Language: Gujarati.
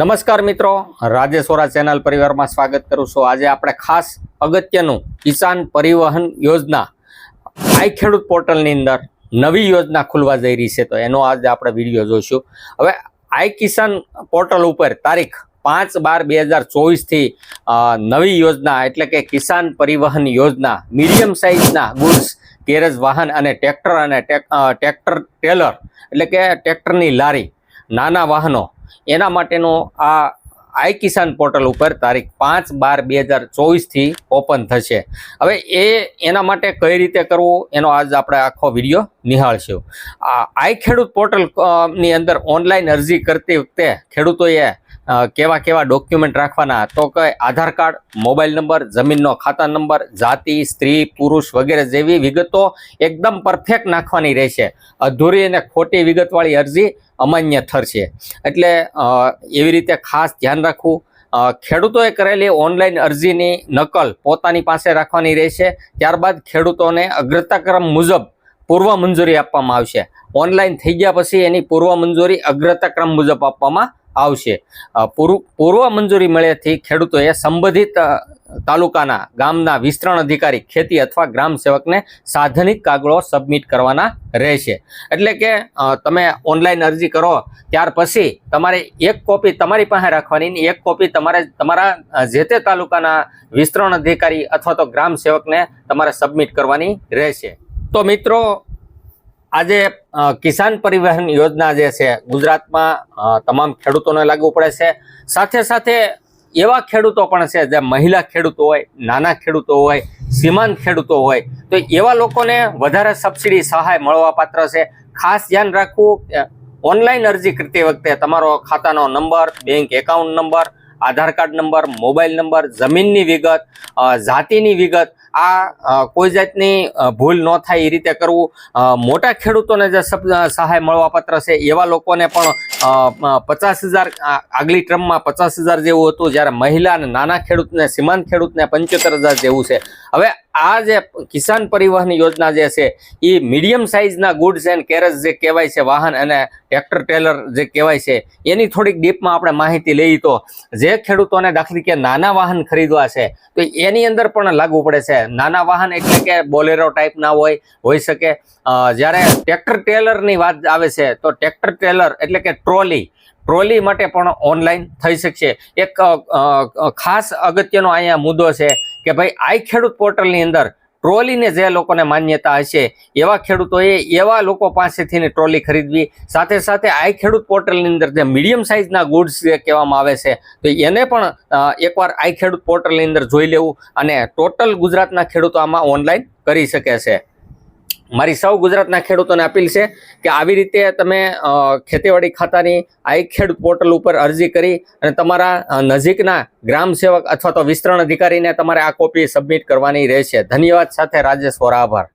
નમસ્કાર મિત્રો રાજેશ્વરા ચેનલ પરિવારમાં સ્વાગત કરું છું. આજે આપણે ખાસ અગત્યનું કિસાન પરિવહન યોજના આઈ ખેડૂત પોર્ટલની અંદર નવી યોજના ખુલવા જઈ રહી છે. તો એનો આજે આપણે વીડિયો જોઈશું. હવે આઈ કિસાન પોર્ટલ ઉપર તારીખ પાંચ બાર બે હજાર ચોવીસથી નવી યોજના એટલે કે કિસાન પરિવહન યોજના, મીડિયમ સાઇઝના ગુડ્સ, ગેરેજ વાહન અને ટ્રેક્ટર અને ટ્રેક્ટર ટેલર એટલે કે ટ્રેક્ટરની લારી, નાના વાહનો એના માટેનો આ આઈ કિસાન પોર્ટલ ઉપર તારીખ પાંચ બાર બે હજાર ચોવીસથી ઓપન થશે. હવે એ એના માટે કઈ રીતે કરવું એનો આજ આપણે આખો વીડિયો નિહાળશું. આ આઈ ખેડૂત પોર્ટલની અંદર ઓનલાઈન અરજી કરતી વખતે ખેડૂતોએ કેવા કેવા ડોક્યુમેન્ટ રાખવાના? તો કે આધાર કાર્ડ, મોબાઈલ નંબર, જમીનનો ખાતા નંબર, જાતિ, સ્ત્રી, પુરુષ વગેરે જેવી વિગતો એકદમ પરફેક્ટ નાખવાની રહેશે. અધૂરી અને ખોટી વિગતવાળી અરજી અમાન્ય ઠરશે એટલે એવી રીતે ખાસ ધ્યાન રાખવું. ખેડૂતોએ કરેલી ઓનલાઈન અરજીની નકલ પોતાની પાસે રાખવાની રહેશે. ત્યારબાદ ખેડૂતોને અગ્રતાક્રમ મુજબ પૂર્વ મંજૂરી આપવામાં આવશે. ઓનલાઈન થઈ ગયા પછી એની પૂર્વ મંજૂરી અગ્રતાક્રમ મુજબ આપવામાં આવશે. પૂર્વ મંજૂરી મળ્યાથી ખેડૂતોએ સંબંધિત તાલુકાના ગામના વિસ્તરણ અધિકારી, ખેતી અથવા ગ્રામ સેવકને સાધનિક કાગળો સબમિટ કરવાના રહેશે. એટલે કે તમે ઓનલાઈન અરજી કરો, ત્યાર પછી તમારે એક કોપી તમારી પાસે રાખવાની એક કોપી તમારે, તમારા જે તે તાલુકાના વિસ્તરણ અધિકારી અથવા તો ગ્રામ સેવકને તમારે સબમિટ કરવાની રહેશે. તો મિત્રો આજે કિસાન પરિવહન યોજના જે છે, ગુજરાતમાં તમામ ખેડૂતોને લાગુ પડે છે. સાથે સાથે એવા ખેડૂતો પણ છે, જે મહિલા ખેડૂતો હોય, નાના ખેડૂતો હોય, સીમાંત ખેડૂતો હોય, તો એવા લોકોને વધારે સબસિડી, સહાય મળવા પાત્ર છે. ખાસ ધ્યાન રાખવું ઓનલાઈન અરજી કરતી વખતે તમારો ખાતાનો number, bank account number, Aadhaar card number, mobile number, જમીનની વિગત જાતિની વિગત આ કોઈ જાતની ભૂલ ન થાય એ રીતે કરવું. મોટા ખેડૂતોને જે સહાય મળવા પત્ર છે, એવા લોકોને પણ પચાસ હજાર આગલી ટ્રમમાં પચાસ હજાર જેવું હતું, જ્યારે મહિલા અને નાના ખેડૂતને, સીમાંત ખેડૂતને પંચોતેર હજાર જેવું છે. હવે આ જે કિસાન પરિવહન યોજના જે છે એ મીડિયમ સાઇઝના ગુડ્સ એન્ડ કેરેજ જે કહેવાય છે, વાહન અને ટ્રેક્ટર ટેલર જે કહેવાય છે, એની થોડીક ડીપમાં આપણે માહિતી લઈએ તો, જે ખેડૂતોને દાખલી કે નાના વાહન ખરીદવા છે, તો એની અંદર પણ લાગુ પડે છે નાના વાહન એટલે કે બોલેરો ટાઈપના હોય, હોઈ શકે. જ્યારે ટ્રેક્ટર ટેલરની વાત આવે છે, તો ટ્રેક્ટર ટેલર એટલે કે ટ્રોલી ટ્રોલી માટે પણ ઓનલાઈન થઈ શકશે. એક ખાસ અગત્યનો અહીંયા મુદ્દો છે કે ભાઈ, આઈ ખેડૂત પોર્ટલની અંદર ટ્રોલીને જે લોકોને માન્યતા હશે, એવા ખેડૂતોએ એવા લોકો પાસેથી ટ્રોલી ખરીદવી, સાથે સાથે આઈ ખેડૂત પોર્ટલની અંદર જે મીડિયમ સાઇઝના ગુડ્સ જે કહેવામાં આવે છે, તો એને પણ એકવાર આઈ ખેડૂત પોર્ટલની અંદર જોઈ લેવું અને ટોટલ ગુજરાતના ખેડૂતો આમાં ઓનલાઈન કરી શકે છે. મારી સૌ ગુજરાતના ખેડૂતોને અપીલ છે કે આવી રીતે તમે ખેતીવાડી ખાતાની આઈ ખેડ પોર્ટલ ઉપર અરજી કરી અને તમારા નજીકના ગ્રામ સેવક અથવા તો વિસ્તરણ અધિકારીને તમારે આ કોપી સબમિટ કરવાની રહેશે. ધન્યવાદ સાથે રાજેશ વોરા, આભાર.